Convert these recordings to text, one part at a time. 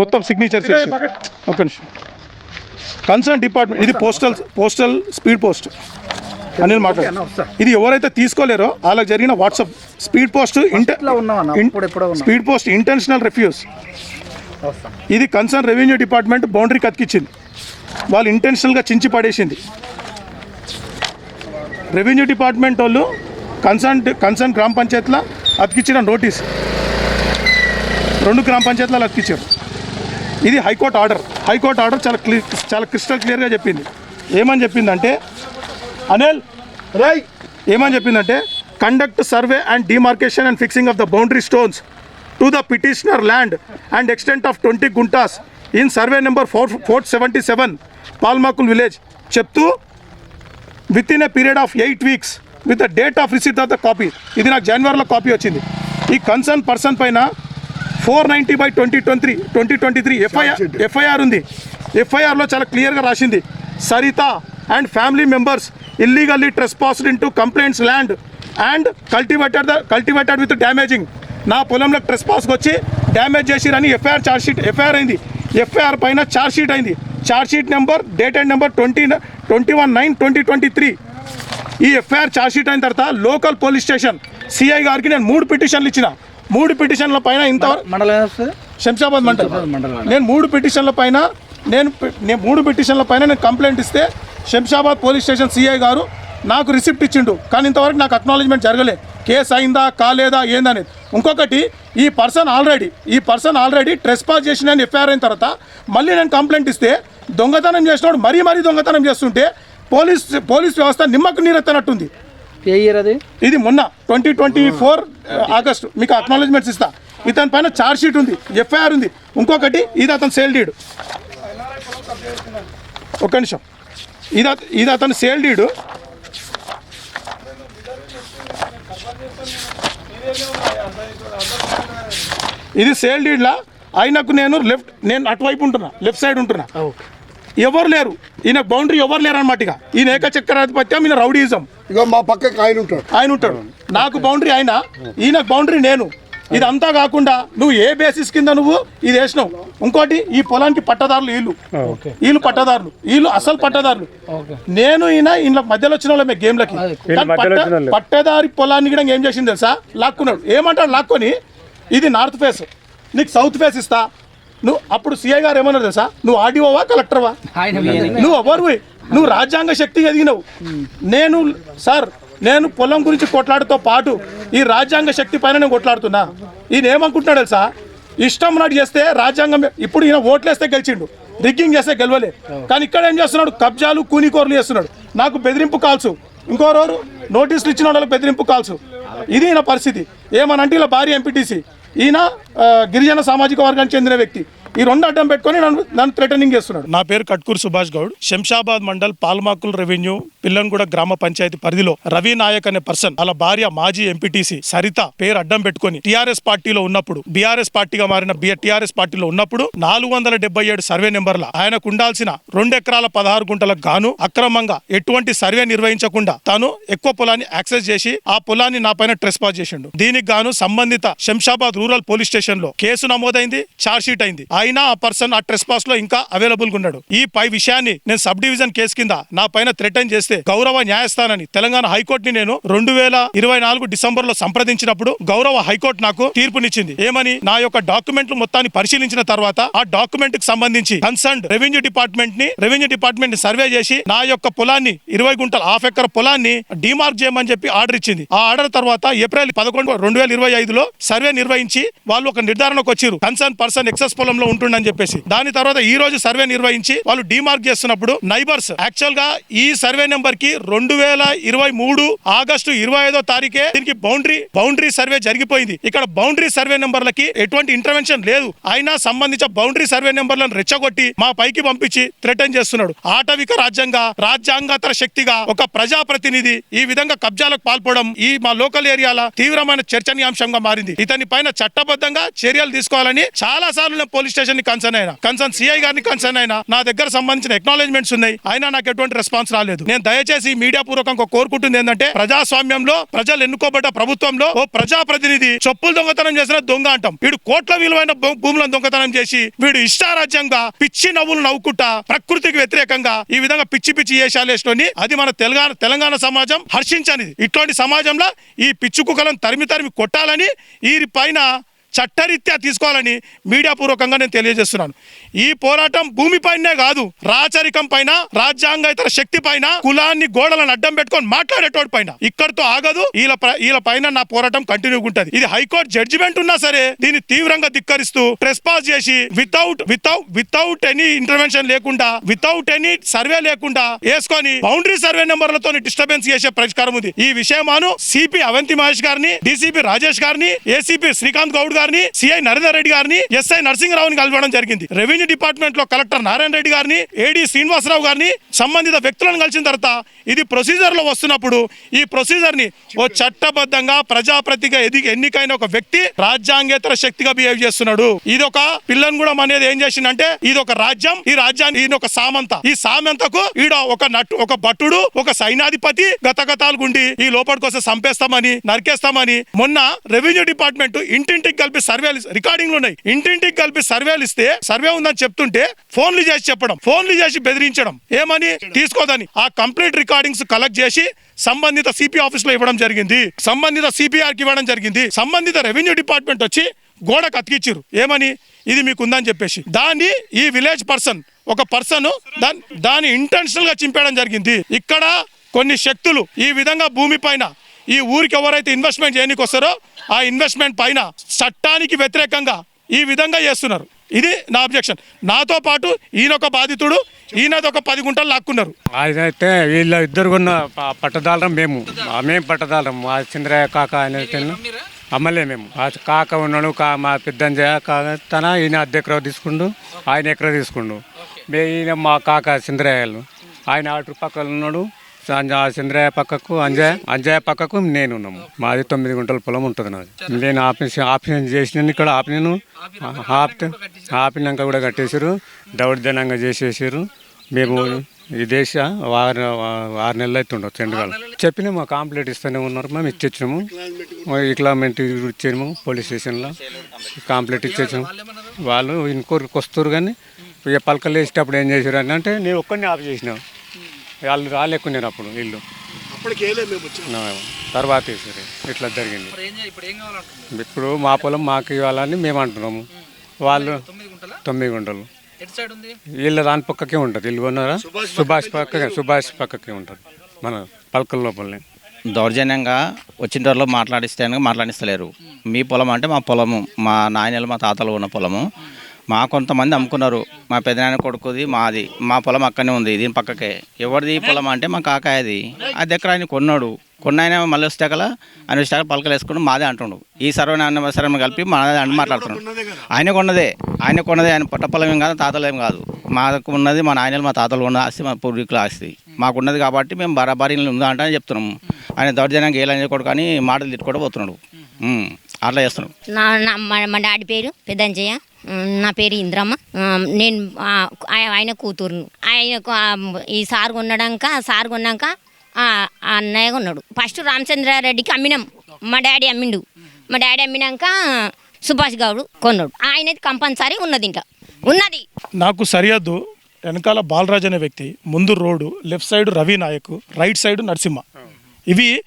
మొత్తం సిగ్నేచర్ ఒక నిమిషం. కన్సర్న్ డిపార్ట్మెంట్ ఇది postal postal speed post Anil మాట్లాడు. ఇది ఎవరైతే తీసుకోలేరో వాళ్ళకి జరిగిన WhatsApp speed post. Speed post intentional refuse ఇది కన్సర్న్ రెవెన్యూ డిపార్ట్మెంట్ బౌండరీ కతికిచ్చింది. వాళ్ళు ఇంటెన్షనల్గా చించి పడేసింది. రెవెన్యూ డిపార్ట్మెంట్ వాళ్ళు కన్సర్న్ కన్సర్న్ గ్రామ పంచాయతీలో అతికిచ్చిన నోటీస్ రెండు గ్రామ పంచాయతీలలో అతికిచ్చారు. ఇది హైకోర్టు ఆర్డర్. హైకోర్టు ఆర్డర్ చాలా క్లి చాలా క్రిస్టల్ క్లియర్గా చెప్పింది. ఏమని చెప్పిందంటే అనిల్ రై ఏమని చెప్పిందంటే conduct survey and demarcation and fixing of the boundary stones to the petitioner land and extent of twenty guntas in survey number four four seventy seven Palmakul village చెప్తూ with in a period of eight weeks with the date of receipt of the copy ఇది నాకు జనవరిలో copy వచ్చింది. ఈ concern person పైన four ninety by twenty twenty twenty twenty three FIR FIR ఉంది. ఎఫ్ఐఆర్లో చాలా క్లియర్గా రాసింది. Saritha and family members illegally trespassed in to complaints land and cultivated the cultivated with damaging నా పొలంలో ట్రెస్పాస్కి వచ్చి డ్యామేజ్ చేసిరని ఎఫ్ఐఆర్ ఛార్జ్ షీట్ ఎఫ్ఐఆర్ అయింది. ఎఫ్ఐఆర్ పైన ఛార్జ్ షీట్ అయింది. Charge sheet number date and number twenty twenty one nine twenty twenty three ఈ FIR charge sheet అయిన తర్వాత లోకల్ పోలీస్ స్టేషన్ సిఐ గారికి నేను మూడు పిటిషన్లు ఇచ్చిన. మూడు పిటిషన్ల పైన మండలం వస్తుంది? శంషాబాద్ మండల్. నేను మూడు పిటిషన్ల పైన నేను నేను మూడు పిటిషన్ల పైన నేను కంప్లైంట్ ఇస్తే శంషాబాద్ పోలీస్ స్టేషన్ సిఐ గారు నాకు రిసిప్ట్ ఇచ్చిండు. కానీ ఇంతవరకు నాకు అక్నాలజ్మెంట్ జరగలే. కేసు అయిందా కాలేదా ఏందనేది. ఇంకొకటి ఈ పర్సన్ ఆల్రెడీ ఈ పర్సన్ ఆల్రెడీ ట్రెస్ పాస్ చేసిన ఎఫ్ఐఆర్ అయిన తర్వాత మళ్ళీ నేను కంప్లైంట్ ఇస్తే దొంగతనం చేసినోడు మరీ మరీ దొంగతనం చేస్తుంటే పోలీస్ పోలీస్ వ్యవస్థ నిమ్మకు నీరెత్తనట్టుంది. ఏ ఇయర్ అది? ఇది మొన్న ట్వంటీ ట్వంటీ ఫోర్ ఆగస్టు మీకు అక్నాలజ్మెంట్స్ ఇస్తా. ఇతని పైన ఛార్జ్ షీట్ ఉంది ఎఫ్ఐఆర్ ఉంది. ఇంకొకటి ఇది అతను సేల్ డీడ్ ఒక్క నిమిషం. ఇది ఇది అతను సేల్ డీడు ఇది సేల్ డీడ్లా ఆయనకు నేను లెఫ్ట్ నేను అటువైపు ఉంటున్నా లెఫ్ట్ సైడ్ ఉంటున్నా. ఎవరు లేరు. ఈయన బౌండరీ ఎవరు లేరు అనమాట ఇక ఈయన ఏకచక్రాధిపత్యం ఈయన రౌడీజం ఇగో మా పక్కకి ఆయన ఉంటాడు. ఆయన ఉంటాడు. నాకు బౌండరీ ఆయన. ఈయన బౌండరీ నేను. ఇదంతా కాకుండా నువ్వు ఏ బేసిస్ కింద నువ్వు ఇది వేసినావు? ఇంకోటి ఈ పొలానికి పట్టదారులు వీళ్ళు. వీళ్ళు పట్టదారులు. వీళ్ళు అసలు పట్టదారులు. నేను ఈయన ఈయన మధ్యలో వచ్చిన వాళ్ళమే గేమ్లకి. పట్టదారి పొలాన్ని కూడా ఏం చేసింది తెలుసా? లాక్కున్నాడు. ఏమంటాడు? లాక్కొని ఇది నార్త్ ఫేస్. నీకు సౌత్ ఫేస్ ఇస్తా. నువ్వు అప్పుడు సిఐ గారు ఏమన్నారు తెలుసా? నువ్వు ఆర్డీఓవా కలెక్టర్వా నువ్వు ఎవరు? నువ్వు రాజ్యాంగ శక్తి ఎదిగినవు. నేను సార్ నేను పొలం గురించి కొట్లాడుతో పాటు ఈ రాజ్యాంగ శక్తి పైన నేను కొట్లాడుతున్నా. ఈయన ఏమనుకుంటున్నాడు తెలుసా? ఇష్టం నాటి చేస్తే రాజ్యాంగం ఇప్పుడు ఈయన ఓట్లేస్తే గెలిచిండు. రిగ్గింగ్ చేస్తే గెలవలే. కానీ ఇక్కడ ఏం చేస్తున్నాడు? కబ్జాలు కూనికోర్లు చేస్తున్నాడు. నాకు బెదిరింపు కాల్సు. ఇంకో రోజు నోటీసులు ఇచ్చిన వాళ్ళకి బెదిరింపు కాల్సు. ఇది ఈయన పరిస్థితి. ఏమనంటే ఇలా భార్య ఎంపీటీసీ ఈయన గిరిజన సామాజిక వర్గానికి చెందిన వ్యక్తి. ఈ రెండు అడ్డం పెట్టుకొని నన్ను థ్రెటనింగ్ చేస్తున్నాడు. నా పేరు కట్కూరు సుభాష్ గౌడ్. శంషాబాద్ మండల్ పాల్మాకుల్ రెవెన్యూ పిల్లంగూడ గ్రామ పంచాయతీ పరిధిలో రవి నాయక్ అనే పర్సన్ వాళ్ళ భార్య మాజీ ఎంపీటీసీ సరిత పేరు అడ్డం పెట్టుకొని టీఆర్ఎస్ పార్టీలో ఉన్నప్పుడు బీఆర్ఎస్ పార్టీగా మారిన టిఆర్ఎస్ పార్టీలో ఉన్నప్పుడు నాలుగు వందల డెబ్బై ఏడు సర్వే నెంబర్ల ఆయనకు ఉండాల్సిన రెండు ఎకరాల పదహారు గుంటలకు గాను అక్రమంగా ఎటువంటి సర్వే నిర్వహించకుండా తాను ఎక్కువ పొలాన్ని యాక్సెస్ చేసి ఆ పొలాన్ని నా పైన ట్రెస్ పాస్ చేసిండు. దీనికి గాను సంబంధిత శంషాబాద్ రూరల్ పోలీస్ స్టేషన్లో కేసు నమోదైంది చార్జ్ షీట్ అయింది అయినా ఆ పర్సన్ ఆ ట్రెస్ పాస్లో ఇంకా అవైలబుల్గా ఉన్నాడు. ఈ పై విషయాన్ని నేను సబ్ డివిజన్ కేసు కింద నా పైన థ్రెటన్ చేస్తే గౌరవ న్యాయస్థానాన్ని తెలంగాణ హైకోర్టుని నేను రెండు వేల ఇరవై నాలుగు డిసెంబర్లో సంప్రదించినప్పుడు గౌరవ హైకోర్టు నాకు తీర్పునిచ్చింది. ఏమని? నా యొక్క డాక్యుమెంట్లు మొత్తాన్ని పరిశీలించిన తర్వాత ఆ డాక్యుమెంట్కి సంబంధించి కన్సర్న్ రెవెన్యూ డిపార్ట్మెంట్ని రెవెన్యూ డిపార్ట్మెంట్ని సర్వే చేసి నా యొక్క పొలాన్ని ఇరవై గుంటల హాఫ్ ఎకర్ పొలాన్ని డిమార్క్ చేయమని చెప్పి ఆర్డర్ ఇచ్చింది. ఆ ఆర్డర్ తర్వాత ఏప్రిల్ పదకొండు రెండు వేల ఇరవై ఐదులో సర్వే నిర్వహించి వాళ్ళు ఒక నిర్ధారణకు వచ్చారు. కన్సర్న్ పర్సన్ ఎక్సెస్ పొలంలో ఉంటుండని చెప్పేసి. దాని తర్వాత ఈ రోజు సర్వే నిర్వహించి వాళ్ళు డిమార్క్ చేస్తున్నప్పుడు నైబర్స్ యాక్చువల్గా ఈ సర్వే నెంబర్కి రెండు వేల ఇరవై మూడు ఆగస్టు ఇరవై ఐదో తారీఖే దీనికి బౌండరీ బౌండరీ సర్వే జరిగిపోయింది. ఇక్కడ బౌండరీ సర్వే నెంబర్లకి ఎటువంటి ఇంటర్వెన్షన్ లేదు. అయినా సంబంధించిన బౌండరీ సర్వే నెంబర్లను రెచ్చగొట్టి మా పైకి పంపించి థ్రెటన్ చేస్తున్నాడు. ఆటవిక రాజ్యాంగ రాజ్యాంగతర శక్తిగా ఒక ప్రజాప్రతినిధి ఈ విధంగా కబ్జాలకు పాల్పడడం ఈ మా లోకల్ ఏరియాల తీవ్రమైన చర్చనీయాంశంగా మారింది. ఇతని పైన చట్టబద్ధంగా చర్యలు తీసుకోవాలని చాలా సార్లు పోలీస్ స్టేషన్ని కన్సర్న్ అయినా. కన్సర్న్ సిఐ గారిని కన్సర్న్ అయినా నా దగ్గర సంబంధించిన ఎక్నాలజ్మెంట్స్ ఉన్నాయి. అయినా నాకు ఎటువంటి రెస్పాన్స్ రాలేదు. నేను దయచేసి మీడియా పూర్వకంగా కోరుకుంటుంది ఏంటంటే ప్రజాస్వామ్యంలో ప్రజలు ఎన్నుకోబడ్డ ప్రభుత్వంలో ఓ ప్రజా ప్రతినిధి చెప్పులు దొంగతనం చేసిన దొంగ అంటాం. వీడు కోట్ల విలువైన భూ- భూములను దొంగతనం చేసి వీడు ఇష్టారాజ్యంగా పిచ్చి నవ్వులు నవ్వుకుంటా ప్రకృతికి వ్యతిరేకంగా ఈ విధంగా పిచ్చి పిచ్చి వేషాలు వేసుకొని అది మన తెలంగాణ తెలంగాణ సమాజం హర్షించనిది. ఇట్లాంటి సమాజంలో ఈ పిచ్చి కుక్కలను తరిమి తరిమి కొట్టాలని ఈ పైన చట్టరీత్యా తీసుకోవాలని మీడియా పూర్వకంగా నేను తెలియజేస్తున్నాను. ఈ పోరాటం భూమిపైనే కాదు రాచరికం పైన రాజ్యాంగేతర శక్తి పైన కులాన్ని గోడలను అడ్డం పెట్టుకొని మాట్లాడేటోడి పైన. ఇక్కడితో ఆగదు వీళ్ళ వీళ్ళ పైన నా పోరాటం కంటిన్యూ ఉంటది. ఇది హైకోర్టు జడ్జిమెంట్ ఉన్నా సరే దీన్ని తీవ్రంగా ధిక్కరిస్తూ ట్రెస్పాస్ చేసి without without without any intervention లేకుండా వితౌట్ ఎనీ సర్వే లేకుండా వేసుకొని బౌండరీ సర్వే నెంబర్లతో డిస్టర్బెన్స్ చేసే పరిష్కారం ఉంది. ఈ విషయమాను సిపి అవంతి మహేష్ గారిని డీసీపీ రాజేష్ గారిని ఏసీపీ శ్రీకాంత్ గౌడ్ గారిని సిఐ నరేందర్ రెడ్డి గారిని ఎస్ఐ నరసింహరావుని కలవడం జరిగింది. రెవెన్యూ డిపార్ట్మెంట్లో కలెక్టర్ నారాయణ రెడ్డి గారిని ఏడీ శ్రీనివాసరావు గారిని సంబంధిత వ్యక్తులను కలిసిన తర్వాత ఇది ప్రొసీజర్లో వస్తున్నప్పుడు ఈ ప్రొసీజర్ని ఓ చట్టబద్ధంగా ప్రజాప్రతిగా ఎదిగి ఎన్నికైన ఒక వ్యక్తి రాజ్యాంగేతర శక్తిగా బిహేవ్ చేస్తున్నాడు. ఇది ఒక పిల్లని కూడా అనేది ఏం చేసిందంటే ఇది ఒక రాజ్యం ఈ రాజ్యాన్ని ఈయన ఒక సామంత. ఈ సామంతకు ఈడ ఒక నట్టు ఒక భట్టుడు ఒక సైనాధిపతి గతగతాలు గుండి ఈ లోపలికి వస్తే చంపేస్తామని నరికేస్తామని మొన్న రెవెన్యూ డిపార్ట్మెంట్ ఇంటింటికి కలిపి సర్వేలు రికార్డింగ్లు ఉన్నాయి. ఇంటింటికి కలిపి సర్వేలు ఇస్తే సర్వే ఉందని చెప్తుంటే ఫోన్లు చేసి చెప్పడం ఫోన్లు చేసి బెదిరించడం. ఏమని? తీసుకోదని. ఆ కంప్లీట్ రికార్డింగ్స్ కలెక్ట్ చేసి సంబంధిత సిపి ఆఫీస్లో ఇవ్వడం జరిగింది. సంబంధిత సిపిఆర్కి ఇవ్వడం జరిగింది. సంబంధిత రెవెన్యూ డిపార్ట్మెంట్ వచ్చి గోడకు అతికిచ్చారు ఏమని? ఇది మీకు ఉందని చెప్పేసి. దాన్ని ఈ విలేజ్ పర్సన్ ఒక పర్సన్ దాని దాన్ని ఇంటెన్షనల్గా చింపేయడం జరిగింది. ఇక్కడ కొన్ని శక్తులు ఈ విధంగా భూమి పైన ఈ ఊరికి ఎవరైతే ఇన్వెస్ట్మెంట్ చేయడానికి వస్తారో ఆ ఇన్వెస్ట్మెంట్ పైన చట్టానికి వ్యతిరేకంగా ఈ విధంగా చేస్తున్నారు. ఇది నా అబ్జెక్షన్ నాతో పాటు ఈయన ఒక బాధితుడు ఈయనది ఒక పది గుంటలు లాక్కున్నారు. అయితే వీళ్ళ ఇద్దరు కొన్న ప- పట్టదారం మేము. ఆ మేము పట్టదారం మా చంద్రయ్య కాక ఆయన అమ్మలే మేము. ఆ కాక ఉన్నాడు కా మా పెద్దంజయ్య కాక తన ఈయన అర్ధ ఎకరా తీసుకుండు ఆయన ఎకరా తీసుకుండు. మే ఈయన మా కాక చంద్రయ్యలు ఆయన అటు పక్కన ఉన్నాడు ఆ చంద్రయ్య పక్కకు అంజయ్య అంజయ్య పక్కకు నేను ఉన్నాము మాది తొమ్మిది గుంటల పొలం ఉంటుంది నాది. నేను ఆపరేషన్ ఆపరేషన్ చేసిన ఇక్కడ ఆపినను ఆపితే ఆపినాక కూడా కట్టేసారు దౌర్జన్యంగా చేసేసారు. మేము ఈ దేశ వారు ఆరు నెలలు అవుతుండవు చెండుగాలు చెప్పిన మా కాంప్లైంట్ ఇస్తూనే ఉన్నారు. మేము ఇచ్చేచ్చినాము. ఇక్లామెంట్ ఇచ్చాము పోలీస్ స్టేషన్లో. కాంప్లైంట్ ఇచ్చేసాము వాళ్ళు ఇంకోరికి వస్తారు కానీ ఇక పలకలు వేసేటప్పుడు ఏం చేశారు అని అంటే నేను ఒక్కడిని ఆఫ్ చేసినాను వాళ్ళు రాలేకున్నారు అప్పుడు వీళ్ళు తర్వాత వేసారు ఇట్లా జరిగింది. మరి ఏం చేయాలి? ఇప్పుడు ఏం కావాలంటున్నారు? ఇప్పుడు మా పొలం మాకు ఇవ్వాలని మేము అంటున్నాము. వాళ్ళు తొమ్మిది గుంటల? తొమ్మిది గుంటలు. ఎటు సైడ్ ఉంది? వీళ్ళ దాని పక్కకే ఉంటుంది. ఇల్లు కొన్నారా? సుభాష్ పక్కకే సుభాష్ పక్కకే ఉంటుంది. మన పలకల లోపలనే. దౌర్జన్యంగా వచ్చిన రోజులో మాట్లాడిస్తే మాట్లాడిస్తలేరు. మీ పొలం అంటే మా పొలము. మా నాయనలు మా తాతలు ఉన్న పొలము. మా కొంతమంది అమ్ముకున్నారు. మా పెదనాయన కొడుకుది మాది. మా పొలం అక్కడనే ఉంది దీని పక్కకే. ఎవరిది పొలం అంటే మా కాకాయది. ఆ దగ్గర ఆయన కొన్నాడు. కొన్నాయన మళ్ళీ వచ్చాకల ఆయన వస్తే పలకలు వేసుకుని మాదే అంటుండు. ఈ సర్వనాన్న సర్వన కలిపి మాదే అని మాట్లాడుతున్నాడు. ఆయన కొన్నదే. ఆయన కొన్నదే. ఆయన పొట్ట పొలం ఏం కాదు తాతలు ఏం కాదు. మాకు ఉన్నది మా నాయనలు మా తాతలు ఉన్న ఆస్తి మా పూర్వీకుల ఆస్తి. మాకున్నది కాబట్టి మేము బరాబరీ ఉందా అంటే అని చెప్తున్నాము ఆయన దౌర్జన్యంగా ఏలని కొడుకు అని మాటలు తిట్టుకోవడం పోతున్నాడు. అట్లా చేస్తున్నాడు నా నా- మా మా డాడీ పేరు పెద్దంజయ్య. ఉమ్, నా పేరు ఇంద్రమ్మ. ఉమ్, నేను ఆ, ఆయ- ఆయన కూతురును ఆయనకు ఆ, ఈ సార్ కొన్నాక సార్ కొన్నాక ఆ ఆ అన్నయ్య కొన్నాడు. ఫస్ట్ రామచంద్రారెడ్డికి అమ్మినాం. మా డాడీ అమ్మిండు. మా డాడీ అమ్మినాక సుభాష్ గౌడ్ కొన్నాడు. ఆయనది కంపల్సరీ ఉన్నది ఇంకా ఉన్నది. నాకు సరిహద్దు వెనకాల బాలరాజ్ అనే వ్యక్తి ముందు road left side Ravi Naik right side Narasimha. ఇవి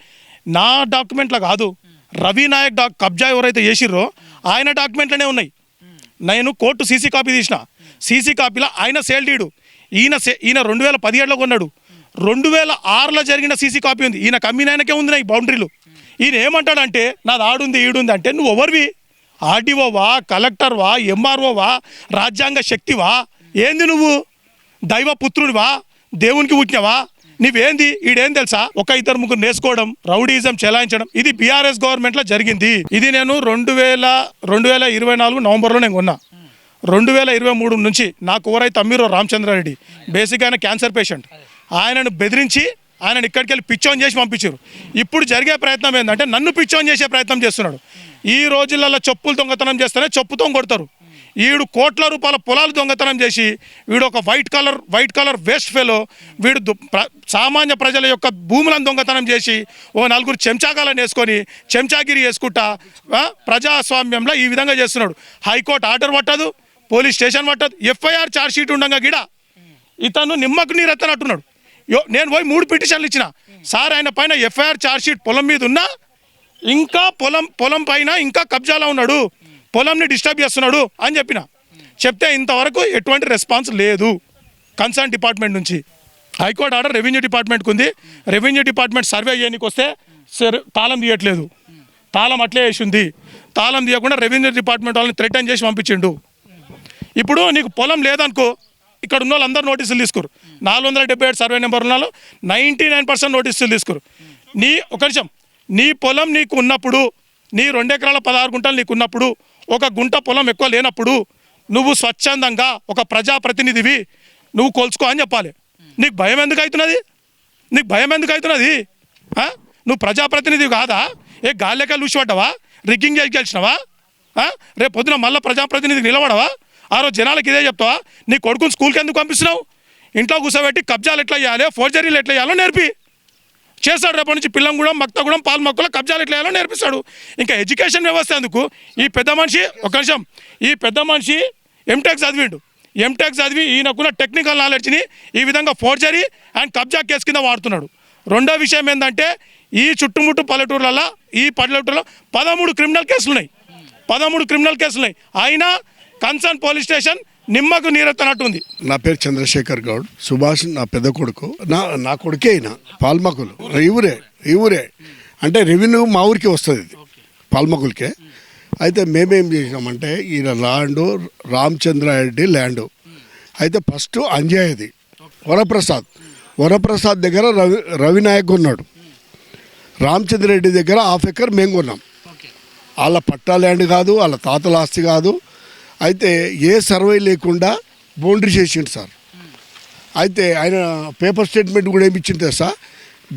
నా డాక్యుమెంట్లో కాదు. రవి నాయక్ డాక్ కబ్జా ఎవరైతే చేసిర్రో ఆయన డాక్యుమెంట్లనే ఉన్నాయి. నేను కోర్టు సీసీ కాపీ తీసిన. సీసీ కాపీలో ఆయన సేల్ డీడు. ఈయన సే- ఈయన రెండు వేల పదిహేడులో కొన్నాడు. రెండు వేల ఆరులో జరిగిన సీసీ కాపీ ఉంది. ఈయన కమ్మినాయనకే ఉంది నా ఈ బౌండరీలు. ఈయన ఏమంటాడంటే నాది ఆడుంది ఈడుంది అంటే నువ్వు ఎవరివి? ఆర్డీఓవా కలెక్టర్వా ఎంఆర్ఓవా రాజ్యాంగ శక్తివా? ఏంది నువ్వు? దైవ పుత్రుడివా దేవునికి పుట్టినవా? నీవేంది? ఈడేం తెలుసా? ఒక ఇద్దరు ముగ్గురు నేర్చుకోవడం రౌడీజం చెలాయించడం ఇది బీఆర్ఎస్ గవర్నమెంట్లో జరిగింది. ఇది నేను రెండు వేల రెండు వేల ఇరవై నాలుగు నవంబర్లో నేను కొన్నా. రెండు వేల ఇరవై మూడు నుంచి నాకు ఎవరైతే అమ్మిరో రామచంద్రారెడ్డి బేసిక్ ఆయన క్యాన్సర్ పేషెంట్ ఆయనను బెదిరించి ఆయనను ఇక్కడికి వెళ్ళి పిచ్చోన్ చేసి పంపించారు. ఇప్పుడు జరిగే ప్రయత్నం ఏంటంటే నన్ను పిచ్చోన్ చేసే ప్రయత్నం చేస్తున్నాడు. ఈ రోజులలో చెప్పులు దొంగతనం చేస్తేనే చెప్పుతో కొడతారు. వీడు కోట్ల రూపాయల పొలాలు దొంగతనం చేసి వీడు ఒక white colour white colour waste fellow వీడు దు- సామాన్య ప్రజల యొక్క భూములను దొంగతనం చేసి ఓ నలుగురు చెంచాగాలను వేసుకొని చెంచాగిరి వేసుకుంటా ప్రజాస్వామ్యంలో ఈ విధంగా చేస్తున్నాడు. హైకోర్టు ఆర్డర్ పట్టదు పోలీస్ స్టేషన్ పట్టదు ఎఫ్ఐఆర్ ఛార్జ్షీట్ ఉండగా గిడ ఇతను నిమ్మకు నీరు ఎత్తనట్టున్నాడు యో నేను పోయి మూడు పిటిషన్లు ఇచ్చిన. సార్ ఆయన పైన ఎఫ్ఐఆర్ ఛార్జ్షీట్ పొలం మీద ఉన్నా ఇంకా పొలం పొలం పైన ఇంకా కబ్జాలో ఉన్నాడు. పొలంని డిస్టర్బ్ చేస్తున్నాడు అని చెప్పిన. చెప్తే ఇంతవరకు ఎటువంటి రెస్పాన్స్ లేదు. కన్సర్న్ డిపార్ట్మెంట్ నుంచి. హైకోర్టు ఆర్డర్ రెవెన్యూ డిపార్ట్మెంట్కి ఉంది. రెవెన్యూ డిపార్ట్మెంట్ సర్వే చేయడానికి వస్తే తాళం తీయట్లేదు. తాళం అట్లే వేసింది తాళం తీయకుండా రెవెన్యూ డిపార్ట్మెంట్ వాళ్ళని థ్రెటన్ చేసి పంపించిండు. ఇప్పుడు నీకు పొలం లేదనుకో ఇక్కడ ఉన్న వాళ్ళందరూ నోటీసులు తీసుకోరు. నాలుగు వందల డెబ్బై ఏడు సర్వే నెంబర్ ఉన్నాలో నైంటీ నైన్ పర్సెంట్ నోటీసులు తీసుకోరు. నీ ఒక నిమిషం. నీ పొలం నీకు ఉన్నప్పుడు నీ రెండు ఎకరాల పదహారు గుంటలు నీకు ఉన్నప్పుడు ఒక గుంట పొలం ఎక్కువ లేనప్పుడు నువ్వు స్వచ్ఛందంగా ఒక ప్రజాప్రతినిధివి నువ్వు కొలుచుకో అని చెప్పాలి. నీకు భయం ఎందుకు అవుతున్నది? నీకు భయం ఎందుకు అవుతున్నది? నువ్వు ప్రజాప్రతినిధి కాదా? ఏ గాలిక లూసిపడ్డావా రిగ్గింగ్ చేసి గెలిచినావా? రేపు పొద్దున మళ్ళీ ప్రజాప్రతినిధికి నిలబడవా? ఆ రోజు జనాలకి ఇదే చెప్తావా? నీ కొడుకుని స్కూల్కి ఎందుకు పంపిస్తున్నావు? ఇంట్లో కూర్చోబెట్టి కబ్జాలు ఎట్లా చేయాలి? ఫోర్జరీలు ఎట్లా చేయాలో నేర్పి. చేస్తాడు రేపటి నుంచి పిల్లంగూడెం మక్తగూడెం పాల్మక్కుల కబ్జాలు ఇట్లా ఎలా నేర్పిస్తాడు? ఇంకా ఎడ్యుకేషన్ వ్యవస్థ ఎందుకు? ఈ పెద్ద మనిషి ఒక నిమిషం ఈ పెద్ద మనిషి ఎంటెక్ చదివిండు. ఎంటెక్ చదివి ఈయనకున్న టెక్నికల్ నాలెడ్జ్ని ఈ విధంగా ఫోర్జరీ అండ్ కబ్జా కేసు కింద వాడుతున్నాడు. రెండో విషయం ఏంటంటే ఈ చుట్టుముట్టు పల్లెటూర్లలో ఈ పల్లెటూరులో పదమూడు క్రిమినల్ కేసులు ఉన్నాయి పదమూడు క్రిమినల్ కేసులు ఉన్నాయి అయినా కన్సర్న్ పోలీస్ స్టేషన్ నిమ్మకు నీరెత్తనట్టుంది. నా పేరు చంద్రశేఖర్ గౌడ్. సుభాష్ నా పెద్ద కొడుకు. నా నా కొడుకే అయినా పాల్మకులు. ఈ ఊరే ఈ ఊరే. అంటే రెవెన్యూ మా ఊరికి వస్తుంది ఇది పాల్మకులకే. అయితే మేమేం చేసామంటే ఈయన ల్యాండ్ రామచంద్రారెడ్డి ల్యాండ్. అయితే ఫస్ట్ అంజయ్యది వరప్రసాద్. వరప్రసాద్ దగ్గర రవి రవినాయక్ ఉన్నాడు రామచంద్రరెడ్డి దగ్గర హాఫ్ ఎకర్ మేము కొన్నాం. వాళ్ళ పట్టా ల్యాండ్ కాదు వాళ్ళ తాతల ఆస్తి కాదు. అయితే ఏ సర్వే లేకుండా బౌండరీ చేసిండు సార్. అయితే ఆయన పేపర్ స్టేట్మెంట్ కూడా ఏమి ఇచ్చింది తెలుసా?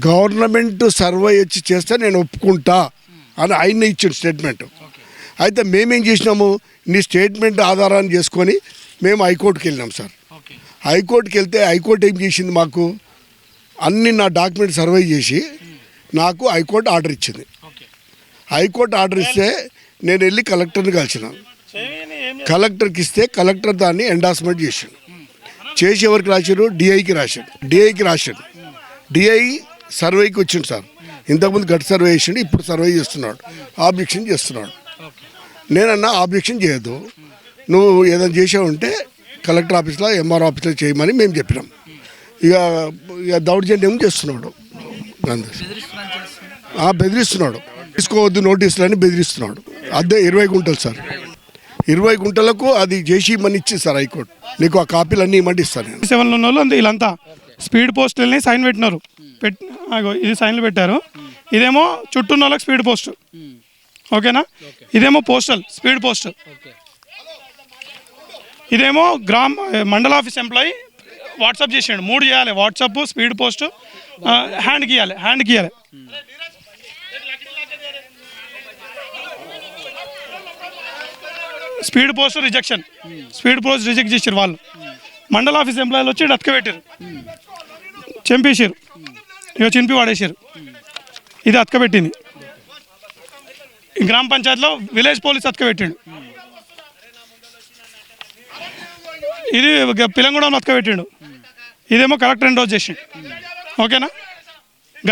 గవర్నమెంట్ సర్వే వచ్చి చేస్తే నేను ఒప్పుకుంటా అని ఆయన ఇచ్చిండు స్టేట్మెంట్. అయితే మేమేం చేసినాము? నీ స్టేట్మెంట్ ఆధారాన్ని చేసుకొని మేము హైకోర్టుకి వెళ్ళినాం సార్. హైకోర్టుకి వెళ్తే హైకోర్టు ఏం చేసింది మాకు? అన్ని నా డాక్యుమెంట్ సర్వే చేసి నాకు హైకోర్టు ఆర్డర్ ఇచ్చింది. హైకోర్టు ఆర్డర్ ఇస్తే నేను వెళ్ళి కలెక్టర్ని కలిసిన. కలెక్టర్కి ఇస్తే కలెక్టర్ దాన్ని ఎండార్స్మెంట్ చేసిండు. చేసి ఎవరికి రాశారు డిఐకి రాశాడు డిఐకి రాశాడు డిఐ సర్వేకి వచ్చిండు సార్. ఇంతకుముందు గట్ సర్వే చేసిండు ఇప్పుడు సర్వే చేస్తున్నాడు. ఆబ్జెక్షన్ చేస్తున్నాడు. నేనన్నా ఆబ్జెక్షన్ చేయొద్దు. నువ్వు ఏదైనా చేసావంటే కలెక్టర్ ఆఫీస్లో ఎంఆర్ ఆఫీస్లో చేయమని మేము చెప్పినాం. ఇక ఇక దౌర్జన్యం చేస్తున్నాడు. ఆ, బెదిరిస్తున్నాడు. తీసుకోవద్దు నోటీసులు అని బెదిరిస్తున్నాడు. అద్దె ఇరవై గుంటలు సార్. ఇరవై గుంటలకు అది చేసి ఇమ్మని ఇచ్చింది సార్ హైకోర్టు. నీకు ఆ కాపీలు అన్నీ ఇమ్మంటే ఇస్తాను సెవెన్లో ఉన్న వాళ్ళు వీళ్ళంతా స్పీడ్ పోస్టులని సైన్ పెట్టినారు. పెట్ అగో ఇది సైన్లు పెట్టారు. ఇదేమో చుట్టూ ఉన్న వాళ్ళకి స్పీడ్ పోస్ట్. ఓకేనా? ఇదేమో పోస్టల్ స్పీడ్ పోస్ట్. ఇదేమో గ్రామ మండల ఆఫీస్ ఎంప్లాయీ వాట్సాప్ చేసిండు. మూడు చేయాలి వాట్సాప్ స్పీడ్ పోస్ట్ హ్యాండ్కి ఇవ్వాలి హ్యాండ్కి ఇవ్వాలి speed post rejection. Speed post reject చేసారు వాళ్ళు. మండల ఆఫీస్ ఎంప్లాయీలు వచ్చి అతక పెట్టారు చంపేశారు ఇక చింపి వాడేశారు ఇది అతకబెట్టింది ఈ గ్రామ పంచాయతీలో విలేజ్ పోలీస్ అతకబెట్టిండు ఇది గ- పిలంగూడలో అతక ఇదేమో కలెక్టర్ ఎండోజ్ చేసిండు. ఓకేనా?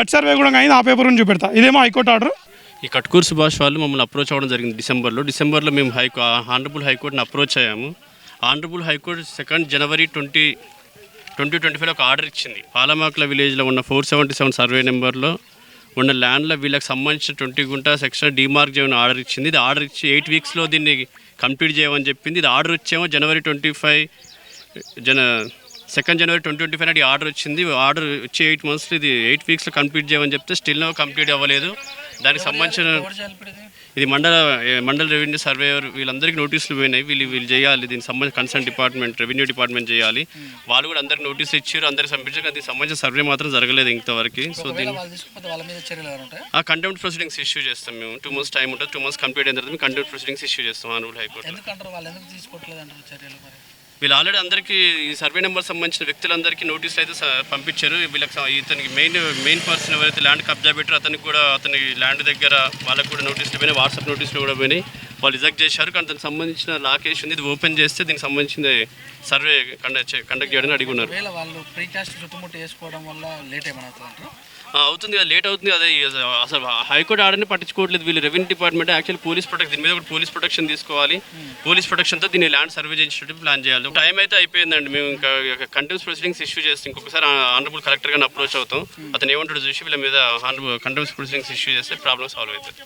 గట్ సర్వే కూడా అయింది ఆ పేపర్ నుంచి చూపెడతా. ఇదేమో హైకోర్టు ఆర్డర్. ఈ కట్కూరు సుభాష్ వాళ్ళు మమ్మల్ని అప్రోచ్ అవ్వడం జరిగింది డిసెంబర్లో. డిసెంబర్లో మేము హైకో ఆనరబుల్ హైకోర్టుని అప్రోచ్ అయ్యాము. Honourable high court second January twenty twenty twenty five ఒక ఆర్డర్ ఇచ్చింది. పాలమాకుల విలేజ్లో ఉన్న ఫోర్ సెవెంటీ సెవెన్ సర్వే నెంబర్లో ఉన్న ల్యాండ్లో వీళ్ళకి సంబంధించిన ట్వంటీ గుంట సెక్షన్ డిమార్క్ చేయమని ఆర్డర్ ఇచ్చింది. ఇది ఆర్డర్ ఇచ్చి ఎయిట్ వీక్స్లో దీన్ని కంప్లీట్ చేయమని చెప్పింది. ఇది ఆర్డర్ వచ్చేమో జనవరి ట్వంటీ ఫైవ్ జన second January twenty twenty five order వచ్చింది. ఆర్డర్ వచ్చి ఎయిట్ మంత్స్లో ఇది ఎయిట్ వీక్స్లో కంప్లీట్ చేయమని చెప్తే స్టిల్ నో కంప్లీట్ అవ్వలేదు. దానికి సంబంధించిన ఇది మండల మండల రెవెన్యూ సర్వేయర్ వీళ్ళందరికీ నోటీసులు పోయినాయి. వీళ్ళు వీళ్ళు చేయాలి. దీనికి సంబంధించి కన్సర్న్ డిపార్ట్మెంట్ రెవెన్యూ డిపార్ట్మెంట్ చేయాలి. వాళ్ళు కూడా అందరికి నోటీసులు ఇచ్చారు. అందరికి పంపించారు. కానీ దీనికి సంబంధించిన సర్వే మాత్రం జరగలేదు ఇంతవరకు. సో దీని వాళ్ళు తీసుకుపోతే వాళ్ళ మీద చర్యలు ఏమైనా ఉంటాయా? ఆ కంటెంప్ట్ ప్రొసీడింగ్స్ ఇష్యూ చేస్తాం మేము. టూ మంత్స్ టైం ఉంటుంది. టూ మంత్స్ కంప్లీట్ అయిన తర్వాత కంటెంప్ట్ ప్రొసీడింగ్స్ ఇష్యూ చేస్తాం. ఆనరబుల్ హైకోర్టు వీళ్ళు ఆల్రెడీ అందరికీ ఈ సర్వే నెంబర్ సంబంధించిన వ్యక్తులందరికీ నోటీసులు అయితే పంపించారు. వీళ్ళకి ఇతనికి మెయిన్ మెయిన్ పర్సన్ ఎవరైతే ల్యాండ్ కబ్జా పెట్టారో అతనికి కూడా అతని ల్యాండ్ దగ్గర వాళ్ళకి కూడా నోటీసులు పోయినాయి. వాట్సాప్ నోటీసులు కూడా పోయినాయి. వాళ్ళు రిజెక్ట్ చేశారు. కానీ దానికి సంబంధించిన లాకేష్ ఉంది. ఇది ఓపెన్ చేస్తే దీనికి సంబంధించిన సర్వే కండక్ట్ కండక్ట్ చేయడానికి అడిగి ఉన్నారు. వాళ్ళు ప్రీ కాస్ట్ చుట్టుముట్టు వల్ల లేట్ ఏమైనా అవుతుంది కదా లేట్ అవుతుంది అదే అసలు హైకోర్టు ఆర్డర్ని పట్టించుకోవట్లేదు వీళ్ళు. Revenue department actual police protection దీని మీద ఒకటి పోలీస్ ప్రొటెక్షన్ తీసుకోవాలి. పోలీస్ ప్రొటెక్షన్తో దీన్ని ల్యాండ్ సర్వే చేయించేటట్టు ప్లాన్ చేయాలి. టైం అయితే అయిపోయిందండి. మేము ఇంకా కంటెంప్స్ ప్రొసీడింగ్స్ ఇష్యూ చేస్తే ఇంకొకసారి ఆనరబుల్ కలెక్టర్ గారిని అప్రోచ్ అవుతాం. అతను ఏమంటాడు చూసి వీళ్ళ మీద ఆనరబుల్ కంటెంప్స్ ప్రొసీడింగ్స్ ఇష్యూ చేస్తే ప్రాబ్లమ్ సాల్వ్ అవుతుంది.